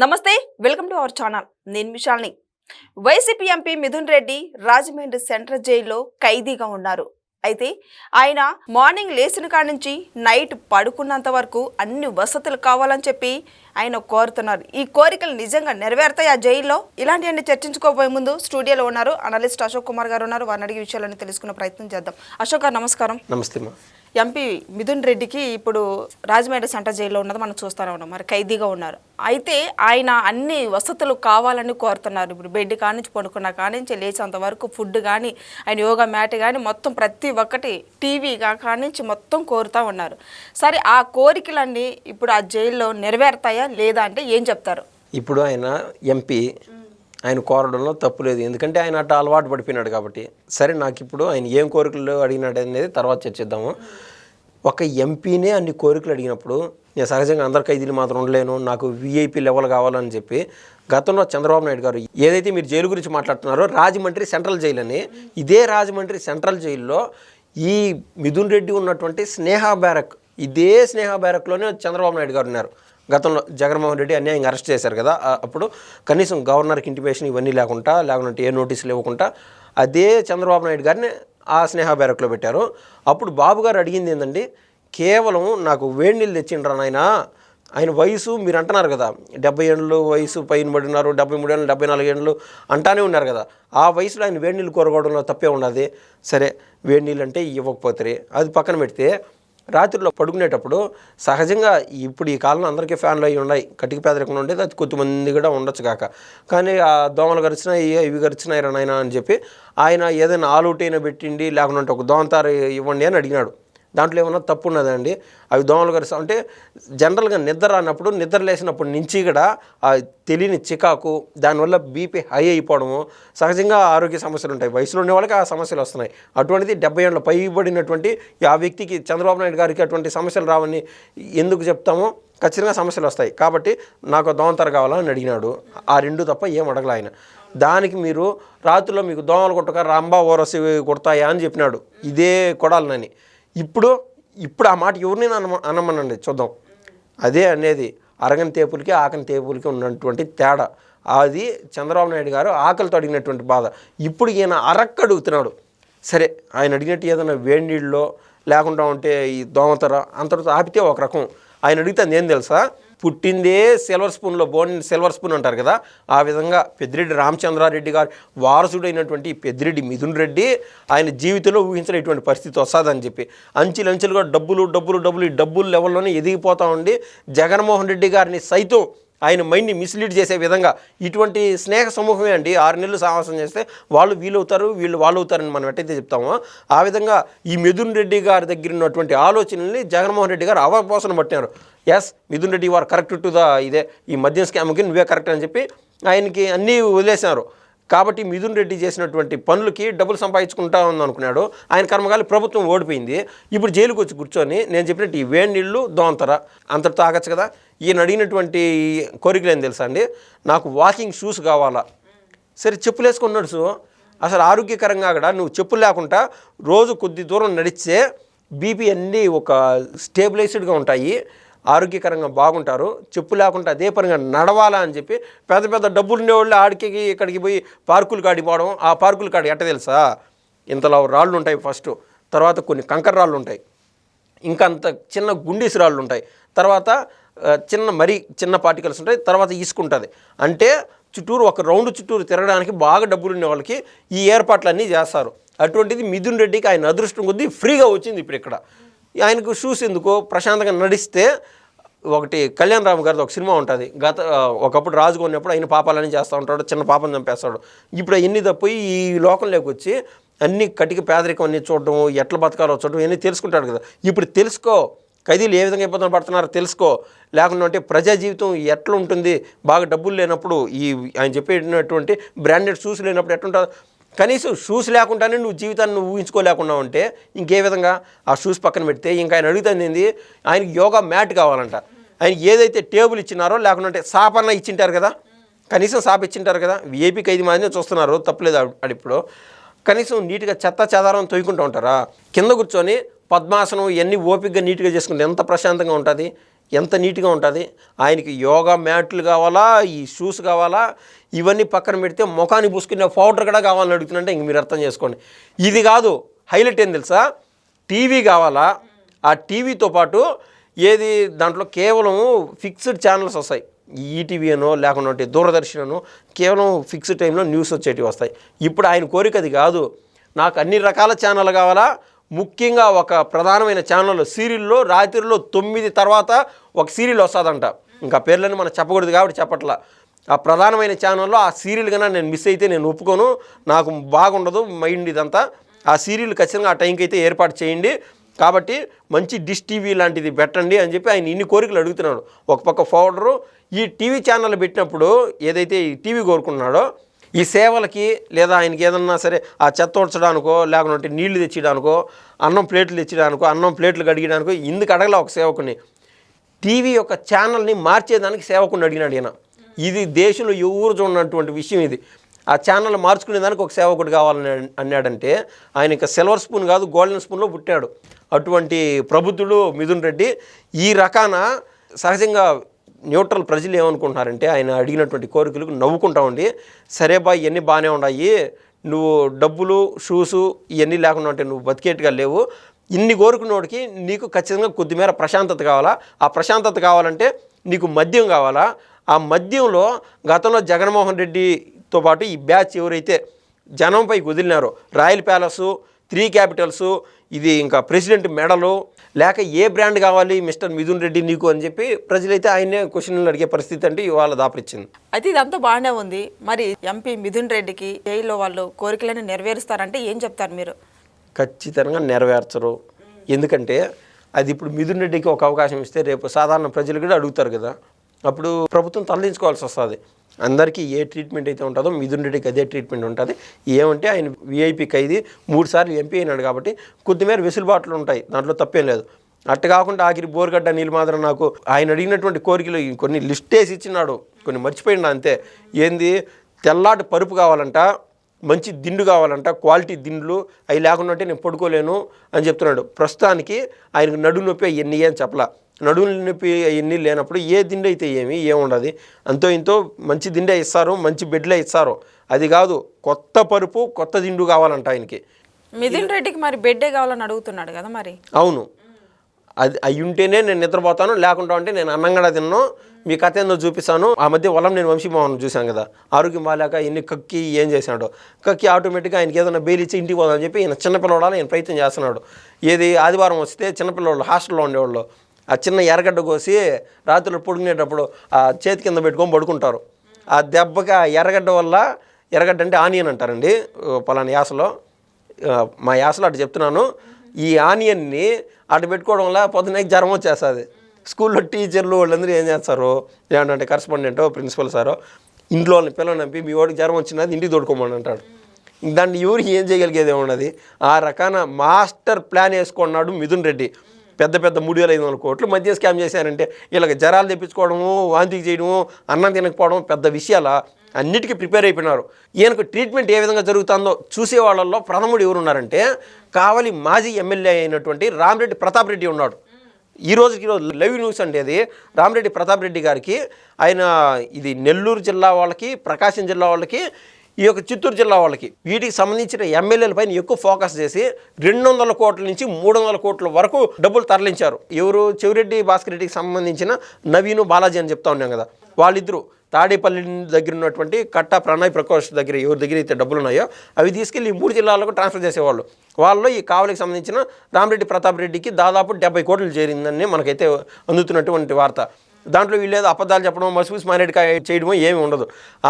నమస్తే welcome to our channel. నేను విశాల్ని వైసీపీ ఎంపీ మిథున్ రెడ్డి రాజమండ్రి సెంట్రల్ జైల్లో ఖైదీగా ఉన్నారు. అయితే ఆయన మార్నింగ్ లేచిన కాడ నుంచి నైట్ పడుకున్నంత వరకు అన్ని వసతులు కావాలని చెప్పి ఆయన కోరుతున్నారు. ఈ కోరికలు నిజంగా నెరవేరుతాయి ఆ జైల్లో ఇలాంటివన్నీ చర్చించుకోబోయే ముందు స్టూడియోలో ఉన్నారు అనలిస్ట్ అశోక్ కుమార్ గారు ఉన్నారు. వారిని అడిగే విషయాలను తెలుసుకునే ప్రయత్నం చేద్దాం. అశోక్ గారు నమస్కారం. నమస్తే ఎంపీ మిథున్ రెడ్డికి ఇప్పుడు రాజమండ్రి సెంటర్ జైల్లో ఉన్నది. మనం చూస్తూనే ఉన్నాం. మరి ఖైదీగా ఉన్నారు. అయితే ఆయన అన్ని వసతులు కావాలని కోరుతున్నారు. ఇప్పుడు బెడ్ కానించి పడుకున్న కానించి లేచేంత వరకు ఫుడ్ కానీ ఆయన యోగా మ్యాట్ కానీ మొత్తం ప్రతి ఒక్కటి టీవీ కానించి మొత్తం కోరుతూ ఉన్నారు. సరే ఆ కోరికలన్నీ ఇప్పుడు ఆ జైల్లో నెరవేరుతాయా? లేదా అంటే ఏం చెప్తారు? ఇప్పుడు ఆయన ఎంపీ ఆయన కోరడంలో తప్పు లేదు. ఎందుకంటే ఆయన అట్లా అలవాటు పడిపోయినాడు కాబట్టి. సరే నాకు ఇప్పుడు ఆయన ఏం కోరికలు అడిగినాడు అనేది తర్వాత చర్చిద్దాము ఒక ఎంపీనే అన్ని కోరికలు అడిగినప్పుడు నేను సహజంగా అందరి ఖైదీలు మాత్రం ఉండలేను నాకు వీఐపీ లెవెల్ కావాలని చెప్పి గతంలో చంద్రబాబు నాయుడు గారు ఏదైతే మీరు జైలు గురించి మాట్లాడుతున్నారో రాజమండ్రి సెంట్రల్ జైలు అని ఇదే రాజమండ్రి సెంట్రల్ జైల్లో ఈ మిథున్ రెడ్డి ఉన్నటువంటి స్నేహ బ్యారక్ ఇదే స్నేహ బ్యారక్లోనే చంద్రబాబు నాయుడు గారు ఉన్నారు. గతంలో జగన్మోహన్ రెడ్డి అన్యాయంగా అరెస్ట్ చేశారు కదా అప్పుడు కనీసం గవర్నర్కి ఇంటిమేషన్ ఇవన్నీ లేకుండా లేకుంటే ఏ నోటీసులు ఇవ్వకుండా అదే చంద్రబాబు నాయుడు గారిని ఆ స్నేహ బ్యారక్లో పెట్టారు. అప్పుడు బాబు గారు అడిగింది ఏంటండి కేవలం నాకు వేడి నీళ్ళు తెచ్చిండ్రా నాయన ఆయన వయసు మీరు అంటున్నారు కదా డెబ్బై ఏళ్ళు వయసు పైన పడి ఉన్నారు డెబ్బై మూడు ఏళ్ళు డెబ్బై నాలుగు ఏళ్ళు అంటానే ఉన్నారు కదా ఆ వయసులో ఆయన వేడి నీళ్ళు కోరుకోవడంలో తప్పే ఉన్నది సరే వేడి నీళ్ళు అంటే ఇవ్వకపోతే అది పక్కన పెడితే రాత్రిలో పడుకునేటప్పుడు సహజంగా ఇప్పుడు ఈ కాలంలో అందరికీ ఫ్యాన్లు అవి ఉన్నాయి. కటిక పేదరికం ఉండేది అది కొద్దిమంది కూడా ఉండొచ్చు కాక. కానీ ఆ దోమలు గరిచినాయి ఇవి గరిచినాయి నాయన అని చెప్పి ఆయన ఏదైనా ఆలూటైనా పెట్టిండి లేకుండా ఒక దోమతారు ఇవ్వండి అని అడిగినాడు. దాంట్లో ఏమన్నా తప్పు ఉన్నదండి అవి దోమలు కరుస్తా అంటే జనరల్గా నిద్ర రానప్పుడు నిద్ర లేచినప్పటి నుంచి కూడా ఆ తెలియని చికాకు దానివల్ల బీపీ హై అయిపోవడము సహజంగా ఆరోగ్య సమస్యలు ఉంటాయి. వయసులో ఉన్న వాళ్ళకి ఆ సమస్యలు వస్తున్నాయి. అటువంటిది డెబ్బై ఏళ్ళ పైబడినటువంటి ఆ వ్యక్తికి చంద్రబాబు నాయుడు గారికి అటువంటి సమస్యలు రావని ఎందుకు చెప్తామో ఖచ్చితంగా సమస్యలు వస్తాయి. కాబట్టి నాకు దోమతర కావాలని అడిగినాడు. ఆ రెండు తప్ప ఏం అడగల ఆయన. దానికి మీరు రాత్రిలో మీకు దోమలు కొట్టక రాంబా ఓరసి కొడతాయా అని చెప్పినాడు. ఇదే కొడాలనని ఇప్పుడు ఇప్పుడు ఆ మాట ఎవరిని అనమ అనమనండి చూద్దాం. అదే అనేది అరగని తేపులకి ఆకని తేపులకి ఉన్నటువంటి తేడా. అది చంద్రబాబు నాయుడు గారు ఆకలితో అడిగినటువంటి బాధ. ఇప్పుడు ఈయన అరక్క అడుగుతున్నాడు. సరే ఆయన అడిగినట్టు ఏదైనా వేడి నీళ్ళలో లేకుండా ఉంటే ఈ దోమతర అంతటితో ఆపితే ఒక రకం. ఆయన అడిగితే ఏం తెలుసా? పుట్టిందే సిల్వర్ స్పూన్లో బోన్ సిల్వర్ స్పూన్ అంటారు కదా ఆ విధంగా పెద్దిరెడ్డి రామచంద్రారెడ్డి గారు వారసుడైనటువంటి పెద్దిరెడ్డి మిథున్ రెడ్డి ఆయన జీవితంలో ఊహించినటువంటి పరిస్థితి వస్తుందని చెప్పి అంచెలంచెలుగా డబ్బులు డబ్బులు డబ్బులు ఈ డబ్బులు లెవెల్లోనే ఎదిగిపోతా ఉండి జగన్మోహన్ రెడ్డి గారిని సైతం ఆయన మైండ్ని మిస్లీడ్ చేసే విధంగా ఇటువంటి స్నేహ సమూహమే అండి. ఆరు నెలలు సాహసం చేస్తే వాళ్ళు వీలవుతారు వీళ్ళు వాళ్ళు అవుతారని మనం ఎట్టయితే చెప్తామో. ఆ విధంగా ఈ మిథున్ రెడ్డి గారి దగ్గర ఉన్నటువంటి ఆలోచనల్ని జగన్మోహన్ రెడ్డి గారు అవపోసన పట్టినారు. ఎస్ మిథున్ రెడ్డి వారు కరెక్ట్ టు ద ఇదే ఈ మద్యం స్కామ్కి నువ్వే కరెక్ట్ అని చెప్పి ఆయనకి అన్నీ వదిలేసినారు. కాబట్టి మిథున్ రెడ్డి చేసినటువంటి పనులకి డబ్బులు సంపాదించుకుంటా ఉంది అనుకున్నాడు. ఆయన కర్మకాలి ప్రభుత్వం ఓడిపోయింది. ఇప్పుడు జైలుకు వచ్చి కూర్చొని నేను చెప్పినట్టు ఈ వేడి నీళ్ళు దోంతర. అంతటితో ఆగచ్చు కదా? ఈయన అడిగినటువంటి కోరికలు ఏం తెలుసా అండి? నాకు వాకింగ్ షూస్ కావాలా? సరే చెప్పులు వేసుకున్నాడు సో అసలు ఆరోగ్యకరంగా కూడా నువ్వు చెప్పులు లేకుండా రోజు కొద్ది దూరం నడిస్తే బీపీ అన్నీ ఒక స్టేబిలైజ్డ్గా ఉంటాయి. ఆరోగ్యకరంగా బాగుంటారు. చెప్పు లేకుండా అదే పనిగా నడవాలా అని చెప్పి పెద్ద పెద్ద డబ్బులు ఉండేవాళ్ళు ఆడికి ఇక్కడికి పోయి పార్కులు కాడిపోవడం ఆ పార్కులు కాడి ఎట్ట తెలుసా? ఇంతలో రాళ్ళు ఉంటాయి ఫస్ట్. తర్వాత కొన్ని కంకర రాళ్ళు ఉంటాయి ఇంకా అంత చిన్న గుండీసు రాళ్ళు ఉంటాయి తర్వాత చిన్న మరీ చిన్న పార్టికల్స్ ఉంటాయి. తర్వాత ఇసుకుంటుంది. అంటే చుట్టూరు ఒక రౌండ్ చుట్టూరు తిరగడానికి బాగా డబ్బులు ఉండే వాళ్ళకి ఈ ఏర్పాట్లన్నీ చేస్తారు. అటువంటిది మిథున్ రెడ్డికి ఆయన అదృష్టం కొద్దీ ఫ్రీగా వచ్చింది ఇప్పుడు ఇక్కడ. ఆయనకు షూస్ ఎందుకో ప్రశాంతంగా నడిస్తే ఒకటి కళ్యాణ్ రామ్ గారిది ఒక సినిమా ఉంటుంది. గత ఒకప్పుడు రాజు కొన్నప్పుడు ఆయన పాపాలని చేస్తూ ఉంటాడు చిన్న పాపం చంపేస్తాడు. ఇప్పుడు అవన్నీ తప్పిపోయి ఈ లోకంలోకి వచ్చి అన్ని కటిక పేదరికం అన్ని చూడడం ఎట్లా బతకాలో చూడడం ఇవన్నీ తెలుసుకుంటాడు కదా. ఇప్పుడు తెలుసుకో ఖైదీలు ఏ విధంగా ఇబ్బందులు పడుతున్నారో తెలుసుకో. లేకుండా అంటే ప్రజా జీవితం ఎట్లా ఉంటుంది? బాగా డబ్బులు లేనప్పుడు ఈ ఆయన చెప్పేటటువంటి బ్రాండెడ్ షూస్ లేనప్పుడు ఎట్లుంటుంది? కనీసం షూస్ లేకుండానే నువ్వు జీవితాన్ని నువ్వు ఊహించుకోలేకుండా ఉంటే ఇంకే విధంగా ఆ షూస్ పక్కన పెడితే ఇంకా ఆయన అడుగుతుంది ఏంది? ఆయనకి యోగా మ్యాట్ కావాలంట. ఆయన ఏదైతే టేబుల్ ఇచ్చినారో లేకుంటే సాపన్న ఇచ్చింటారు కదా? కనీసం సాప్ ఇచ్చింటారు కదా? విఐపి ఐదు మాదిరి చూస్తున్నారు తప్పలేదు అడిప్పుడు కనీసం నీట్గా చెత్త చెదారం తొయ్యుకుంటూ ఉంటారా? కింద కూర్చొని పద్మాసనం ఇవన్నీ ఓపికగా నీట్గా చేసుకుంటే ఎంత ప్రశాంతంగా ఉంటుంది? ఎంత నీట్గా ఉంటుంది? ఆయనకి యోగా మ్యాట్లు కావాలా? ఈ షూస్ కావాలా? ఇవన్నీ పక్కన పెడితే ముఖాన్ని పూసుకునే పౌడర్ కూడా కావాలని అడుగుతుందంటే ఇంక మీరు అర్థం చేసుకోండి. ఇది కాదు హైలైట్ ఏం తెలుసా? టీవీ కావాలా? ఆ టీవీతో పాటు ఏది దాంట్లో కేవలం ఫిక్స్డ్ ఛానల్స్ వస్తాయి. ఈటీవీ అనో లేకుంటే దూరదర్శన్ అనో కేవలం ఫిక్స్డ్ టైంలో న్యూస్ వచ్చేటివి వస్తాయి. ఇప్పుడు ఆయన కోరిక అది కాదు నాకు అన్ని రకాల ఛానల్ కావాలా? ముఖ్యంగా ఒక ప్రధానమైన ఛానల్ సీరియల్లో రాత్రిలో తొమ్మిది తర్వాత ఒక సీరియల్ వస్తుందంట. ఇంకా పేర్లని మనం చెప్పకూడదు కాబట్టి చెప్పట్లా. ఆ ప్రధానమైన ఛానల్లో ఆ సీరియల్ కన్నా నేను మిస్ అయితే నేను ఒప్పుకోను. నాకు బాగుండదు మైండ్ ఇదంతా. ఆ సీరియల్ ఖచ్చితంగా ఆ టైంకి అయితే ఏర్పాటు చేయండి. కాబట్టి మంచి డిష్ టీవీ లాంటిది పెట్టండి అని చెప్పి ఆయన ఇన్ని కోరికలు అడుగుతున్నాడు. ఒక పక్క ఫౌడరు ఈ టీవీ ఛానల్ పెట్టినప్పుడు ఏదైతే ఈ టీవీ కోరుకున్నాడో ఈ సేవలకి లేదా ఆయనకి ఏదన్నా సరే ఆ చెత్త ఉంచడానికో లేకుంటే నీళ్ళు తెచ్చడానికో అన్నం ప్లేట్లు తెచ్చడానికో అన్నం ప్లేట్లు కడిగడానికో ఇందుకు అడగల ఒక సేవకుని టీవీ యొక్క ఛానల్ని మార్చేదానికి సేవకుని అడిగినాడు ఈయన. ఇది దేశంలో ఎవరు చూడనటువంటి విషయం ఇది. ఆ ఛానల్ మార్చుకునేదానికి ఒక సేవకుడు కావాలని అన్నాడంటే ఆయన ఇంకా సిల్వర్ స్పూన్ కాదు గోల్డెన్ స్పూన్లో పుట్టాడు. అటువంటి ప్రబుద్ధుడు మిథున్ రెడ్డి ఈ రకాన సహజంగా న్యూట్రల్ ప్రజలు ఏమనుకుంటున్నారంటే ఆయన అడిగినటువంటి కోరికలకు నవ్వుకుంటా ఉండి సరే బా ఇవన్నీ బాగానే ఉన్నాయి. నువ్వు డబ్బులు షూసు ఇవన్నీ లేకుండా ఉంటే నువ్వు బతికేట్టుగా లేవు. ఇన్ని కోరుకున్నోడికి నీకు ఖచ్చితంగా కొద్దిమేర ప్రశాంతత కావాలా? ఆ ప్రశాంతత కావాలంటే నీకు మద్యం కావాలా? ఆ మద్యంలో గతంలో జగన్మోహన్ రెడ్డితో పాటు ఈ బ్యాచ్ ఎవరైతే జనంపై కుదిలినారో రాయల్ ప్యాలెస్ త్రీ క్యాపిటల్స్ ఇది ఇంకా ప్రెసిడెంట్ మెడలు లేక ఏ బ్రాండ్ కావాలి మిస్టర్ మిథున్ రెడ్డి నీకు అని చెప్పి ప్రజలైతే ఆయన్నే క్వశ్చన్లు అడిగే పరిస్థితి అంటే ఇవాళ దాపరిచ్చింది. అయితే ఇదంతా బాగానే ఉంది. మరి ఎంపీ మిథున్ రెడ్డికి జైల్లో వాళ్ళు కోరికలను నెరవేరుస్తారంటే ఏం చెప్తారు మీరు? ఖచ్చితంగా నెరవేర్చరు. ఎందుకంటే అది ఇప్పుడు మిథున్ రెడ్డికి ఒక అవకాశం ఇస్తే రేపు సాధారణ ప్రజలు కూడా అడుగుతారు కదా. అప్పుడు ప్రభుత్వం తరలించుకోవాల్సి వస్తుంది. అందరికీ ఏ ట్రీట్మెంట్ అయితే ఉంటుందో మిథున్ రెడ్డికి అదే ట్రీట్మెంట్ ఉంటుంది. ఏమంటే ఆయన వీఐపీ ఖైదీ మూడుసార్లు ఎంపీ అయినాడు కాబట్టి కొద్దిమేర వెసులుబాట్లు ఉంటాయి. దాంట్లో తప్పేం లేదు. అట్ట కాకుండా ఆఖరి బోర్గడ్డ నీళ్ళు మాత్రం నాకు ఆయన అడిగినటువంటి కోరికలు కొన్ని లిస్ట్ వేసి ఇచ్చినాడు. కొన్ని మర్చిపోయినా అంతే. ఏంది? తెల్లాటి పరుపు కావాలంట మంచి దిండు కావాలంట క్వాలిటీ దిండ్లు అవి లేకుండా నేను పడుకోలేను అని చెప్తున్నాడు. ప్రస్తుతానికి ఆయనకు నడు నొప్పి ఎన్ని ఏం చెప్పలా. నడుము నొప్పి ఎన్ని లేనప్పుడు ఏ దిండు అయితే ఏమి ఏముండదు. అంతో ఇంతో మంచి దిండే ఇస్తారు మంచి బెడ్లే ఇస్తారు. అది కాదు కొత్త పరుపు కొత్త దిండు కావాలంట ఆయనకి. మిథున్ రెడ్డికి మరి బెడ్డే కావాలని అడుగుతున్నాడు కదా మరి? అవును. అది అయి ఉంటేనే నేను నిద్రపోతాను లేకుండా ఉంటే నేను అన్నం కూడా తిన్నాను మీ కథ ఏందో చూపిస్తాను. ఆ మధ్య వలం నేను వంశీమోహన్ చూశాను కదా. ఆరోగ్యం బాగాలేక ఎన్ని కక్కి ఏం చేశాడు? కక్కి ఆటోమేటిక్గా ఆయనకి ఏదైనా బెయిల్ ఇచ్చి ఇంటికి పోదామని చెప్పి ఈయన చిన్నపిల్లవాడు ఈయన ప్రయత్నం చేస్తున్నాడు. ఏది ఆదివారం వస్తే చిన్నపిల్లవాళ్ళు హాస్టల్లో ఉండేవాళ్ళు. ఆ చిన్న ఎర్రగడ్డ కోసి రాత్రులు పొడుకునేటప్పుడు ఆ చేతి కింద పెట్టుకొని పడుకుంటారు. ఆ దెబ్బకి ఆ ఎర్రగడ్డ వల్ల ఎర్రగడ్డ అంటే ఆనియన్ అంటారండి ఓ పలానా యాసలో. మా యాసలో అటు చెప్తున్నాను. ఈ ఆనియన్ని అటు పెట్టుకోవడం వల్ల పొద్దున జ్వరం వచ్చేస్తుంది. స్కూల్లో టీచర్లు వాళ్ళందరూ ఏం చేస్తారు ఏమంటే కరస్పాండెంటో ప్రిన్సిపల్ సారో ఇంట్లో వాళ్ళని పిల్లలు నంపి మీ వాడికి జ్వరం వచ్చినది ఇంటికి తోడుకోమని అంటాడు. దాన్ని ఎవరు ఏం చేయగలిగేది ఉన్నది ఆ రకాన మాస్టర్ ప్లాన్ వేసుకున్నాడు మిథున్ రెడ్డి. పెద్ద పెద్ద మూడు వేల ఐదు వందల కోట్లు మధ్య స్కామ్ చేశారంటే వీళ్ళకి జ్వరాలు తెప్పించుకోవడము వాంతికి చేయడము అన్నం తినకపోవడం పెద్ద విషయాల అన్నిటికీ ప్రిపేర్ అయిపోయినారు. ఈయనకు ట్రీట్మెంట్ ఏ విధంగా జరుగుతుందో చూసే వాళ్ళల్లో ప్రథముడు ఎవరు ఉన్నారంటే కావలి మాజీ ఎమ్మెల్యే అయినటువంటి రామిరెడ్డి ప్రతాప్ రెడ్డి ఉన్నాడు. ఈ రోజుకి ఈరోజు లైవ్ న్యూస్ అంటే అది. రామిరెడ్డి ప్రతాప్ రెడ్డి గారికి ఆయన ఇది నెల్లూరు జిల్లా వాళ్ళకి ప్రకాశం జిల్లా వాళ్ళకి ఈ యొక్క చిత్తూరు జిల్లా వాళ్ళకి. వీటికి సంబంధించిన ఎమ్మెల్యేల పైన ఎక్కువ ఫోకస్ చేసి రెండు వందల కోట్ల నుంచి మూడు వందల కోట్ల వరకు డబ్బులు తరలించారు. ఎవరు? చెవిరెడ్డి భాస్కర్ రెడ్డికి సంబంధించిన నవీను బాలాజీ అని చెప్తా ఉన్నాం కదా. వాళ్ళిద్దరూ తాడేపల్లి దగ్గర ఉన్నటువంటి కట్ట ప్రణయ్ ప్రకాష్ దగ్గర ఎవరి దగ్గర అయితే డబ్బులు ఉన్నాయో అవి తీసుకెళ్ళి ఈ మూడు జిల్లాలకు ట్రాన్స్ఫర్ చేసేవాళ్ళు. వాళ్ళలో ఈ కావలికి సంబంధించిన రామరెడ్డి ప్రతాప్ రెడ్డికి దాదాపు డెబ్బై కోట్లు చేరిందని మనకైతే అందుతున్నటువంటి వార్త. దాంట్లో వీళ్ళేదో అబద్ధాలు చెప్పడం మసూస్ మారేడుకాయ చేయడమో ఏమి ఉండదు.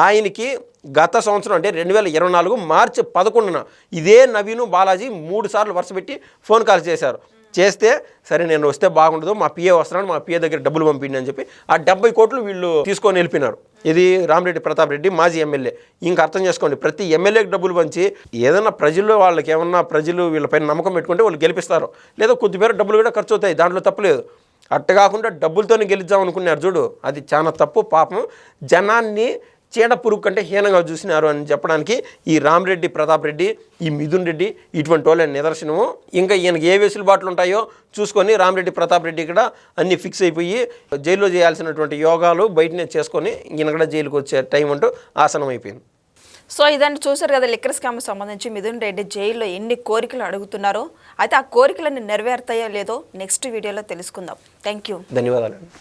ఆయనకి గత సంవత్సరం అంటే రెండు వేల ఇరవై నాలుగు మార్చి పదకొండున ఇదే నవీను బాలాజీ మూడు సార్లు వరుస పెట్టి ఫోన్ కాల్ చేశారు. చేస్తే సరే నేను వస్తే బాగుండదు మా పిఏ వస్తున్నాడు మా పిఏ దగ్గర డబ్బులు పంపిండి అని చెప్పి ఆ డెబ్బై కోట్లు వీళ్ళు తీసుకొని వెళ్ళిపోయినారు. ఇది రామిరెడ్డి ప్రతాప్ రెడ్డి మాజీ ఎమ్మెల్యే. ఇంకా అర్థం చేసుకోండి ప్రతి ఎమ్మెల్యేకి డబ్బులు పంచి ఏదైనా ప్రజలు వాళ్ళకి ఏమన్నా ప్రజలు వీళ్ళపైన నమ్మకం పెట్టుకుంటే వాళ్ళు గెలిపిస్తారు. లేదా కొద్దిమేర డబ్బులు కూడా ఖర్చు అవుతాయి దాంట్లో తప్పలేదు అట్ట కాకుండా డబ్బులతోనే గెలిద్దాం అనుకున్నారు చూడు అది చాలా తప్పు పాపం. జనాన్ని చీడ పురుగు కంటే హీనంగా చూసినారు అని చెప్పడానికి ఈ రామరెడ్డి ప్రతాప్ రెడ్డి ఈ మిథున్ రెడ్డి ఇటువంటి వాళ్ళ నిదర్శనము. ఇంకా ఈయనకి ఏ వెసులుబాట్లు ఉంటాయో చూసుకొని రామరెడ్డి ప్రతాప్ రెడ్డి కూడా అన్ని ఫిక్స్ అయిపోయి జైల్లో చేయాల్సినటువంటి యోగాలు బయటనే చేసుకొని ఈయన కూడా జైలుకి వచ్చే టైం అంటూ ఆసనం అయిపోయింది సో ఇదాన్ని చూశారు కదా లిక్కర్ స్కామ్ సంబంధించి మిథున్ రెడ్డి జైల్లో ఎన్ని కోరికలు అడుగుతున్నారో. అయితే ఆ కోరికలన్నీ నెరవేరుతాయో లేదో నెక్స్ట్ వీడియోలో తెలుసుకుందాం. థ్యాంక్ యూ ధన్యవాదాలు